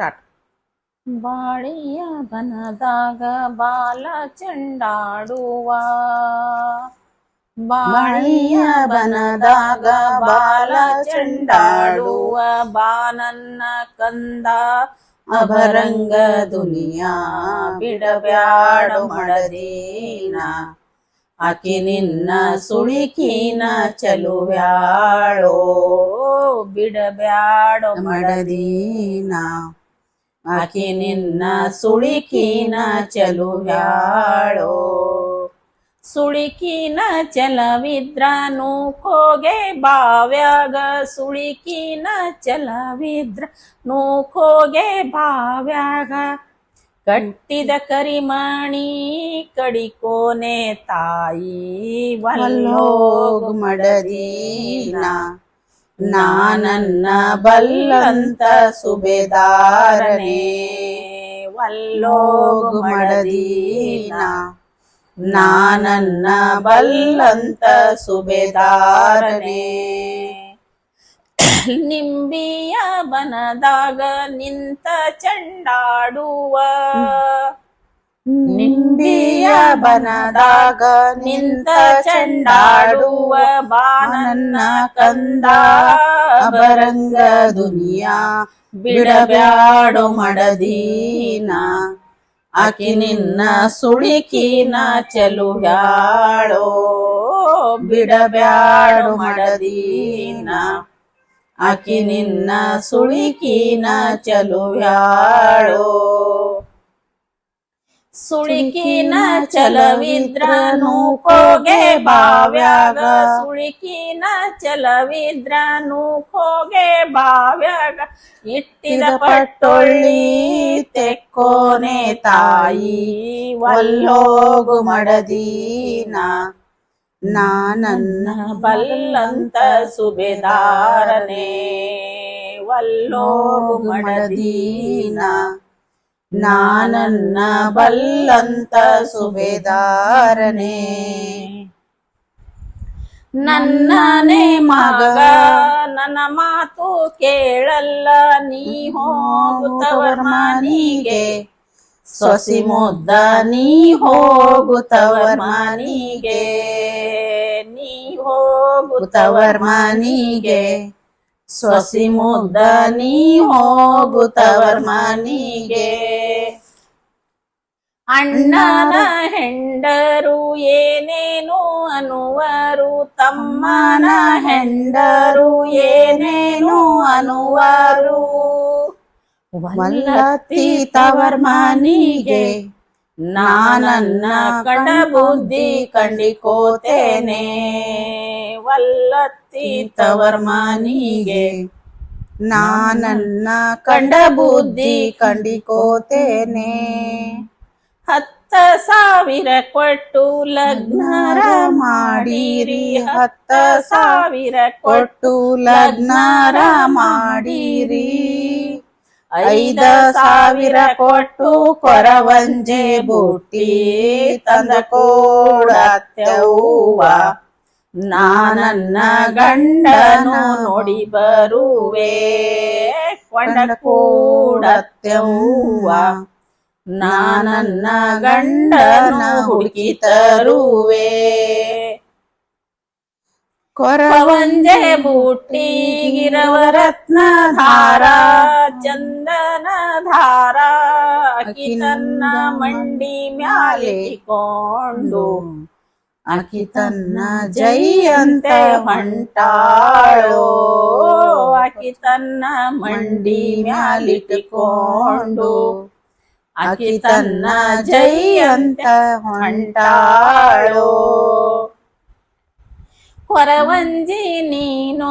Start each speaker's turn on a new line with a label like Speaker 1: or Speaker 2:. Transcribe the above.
Speaker 1: Start.
Speaker 2: ಬಾಳೆಯ ಬನದಾಗ ಬಾಲ ಚೆಂಡಾಡುವ. ಬಾಳೆಯ ಬನದಾಗ ಬಾಲ ಚೆಂಡಾಡುವ. ಬಾನನ್ನ ಕಂದ ಅಭರಂಗ ದುನಿಯಾ ಬಿಡಬ್ಯಾಡ ಮಡದೀನ. ಆಕೆ ನಿನ್ನ ಸುಳಿಕಿನ ಚಲುವ್ಯಾಳೋ ಬಿಡಬ್ಯಾಡ ಮಡದೀನ. ಆಕಿ ನಿನ್ನ ಸುಳಿಕಿನ ಚಲುವ್ಯಾಳೋ ಸುಳಿಕಿನ ಚಲವಿದ್ರನು ಕೋಗೆ ಬಾವ್ಯಾಗ ಸುಳಿಕಿನ ಚಲವಿದ್ರ ನೂಕೋಗೆ ಬಾವ್ಯಾಗ. ಕಟ್ಟಿದ ಕರಿಮಾಣಿ ಕಡಿಕೋನೆ ತಾಯಿ ವಲ್ಲೋಗ್ ಮಡದೀನ. ನಾನನ್ನ ಬಲ್ಲಂತ ಸುಬೇದಾರನೇ ವಲ್ಲೋಗು ಮಡದೀನ. ನಾನನ್ನ ಬಲ್ಲಂತ ಸುಬೇದಾರನೇ ನಿಂಬಿಯ ಬನದಾಗ ನಿಂತ ಚಂಡಾಡುವ. ನಿಂಬಿಯ ಬನದಾಗ ನಿಂತ ಚಂಡಾಡುವ ಬಾನನ್ನ ಕಂದ. ಅಬರಂಗ ದುನಿಯಾ ಬಿಡಬ್ಯಾಡು ಮಡದೀನ. ಆಕಿ ನಿನ್ನ ಸುಳಿಕಿನ ಚಲುವ್ಯಾಳೋ ಬಿಡಬ್ಯಾಡು ಮಡದೀನ. ಆಕಿ ನಿನ್ನ ಸುಳಿಕಿನ ಚಲುವ್ಯಾಳೋ ಸುಳಿಕಿನ ಚಲವಿದ್ರನು ಕೋಗೆ ಬಾವ್ಯಾಗ. ಸುಳಿಕಿನ ಚಲವಿದ್ರನು ಕೋಗೆ ಬಾವ್ಯಾಗ. ಇಟ್ಟಿದ ಪಟ್ಟೊಳ್ಳಿ ತೆಕ್ಕೋನೆ ತಾಯಿ ವಲ್ಲೋಗು ಮಡದೀನ. ನಾನನ್ನ ಬಲ್ಲಂತ ಸುಬೇದಾರನೆ ಒಲ್ಲೋಗು ಮಡದೀನ. ನಾನನ್ನ ಬಲ್ಲಂತ ಸುಬೇದಾರನೆ. ನನ್ನನೇ ಮಗ ನನ್ನ ಮಾತು ಕೇಳಲ್ಲ ನೀ ಹೋಗುತ್ತವರ್ಮನಿಗೆ ಸೊಸಿ ಮುದ್ದ ನೀ ಹೋಗುತ್ತವರ್ಮನಿಗೆ ನೀ ಹೋಗುತ್ತವರ ಮನಿಗೆ ಸೊಸಿ ಮುದ್ದ ನೀ ಹೋಗುತ್ತವರ್ ಮನಿಗೆ ಅಣ್ಣನ ಹೆಂಡರು ಏನೇನು ಅನುವರು ತಮ್ಮನ ಹೆಂಡರು ಏನೇನು ಅನುವರು ವಲ್ಲತ್ತಿ ತವರ್ ಮನಿಗೆ ನಾನನ್ನ ಕಂಡ ಬುದ್ಧಿ ಕಂಡಿಕೋತೇನೆ. ವಲ್ಲತ್ತಿ ತವರ್ಮನಿಗೆ ನಾನನ್ನ ಕಂಡ ಬುದ್ಧಿ ಕಂಡಿಕೋತೇನೆ. ಹತ್ತ ಸಾವಿರ ಕೊಟ್ಟು ಲಗ್ನರ ಮಾಡಿರಿ. ಹತ್ತ ಸಾವಿರ ಕೊಟ್ಟು ಲಗ್ನರ ಮಾಡಿರಿ. ಐದ ಸಾವಿರ ಕೊಟ್ಟು ಕೊರವಂಜೆ ಬುಟ್ಟಿ ತಂದ ಕೋಡತ್ಯವ್ವ ನಾನನ್ನ ಗಂಡನು ನೋಡಿ ಬರುವೆ ಕೊಂಡ ನಾನನ್ನ ಗಂಡನ ಹುಡುಕಿ ತರುವೆ ಕೊರವಂಜೆ ಬೂಟಿಗಿರವ ರತ್ನ ಧಾರ ಚಂದನ ಧಾರ ಅಕಿ ತನ್ನ ಮಂಡಿ ಮ್ಯಾಲಿಕೊಂಡು ಅಕಿ ತನ್ನ ಜೈ ಅಂತ ಹೊಂಟಾಳೋ ಅಕಿ ತನ್ನ ಮಂಡಿ ಮ್ಯಾಲಿಟ್ಟುಕೊಂಡು ಆಕಿ ತನ್ನ ಜೈ ಅಂತ ಹೊಂಟಾಳೋ ಕೊರವಂಜಿ ನೀನು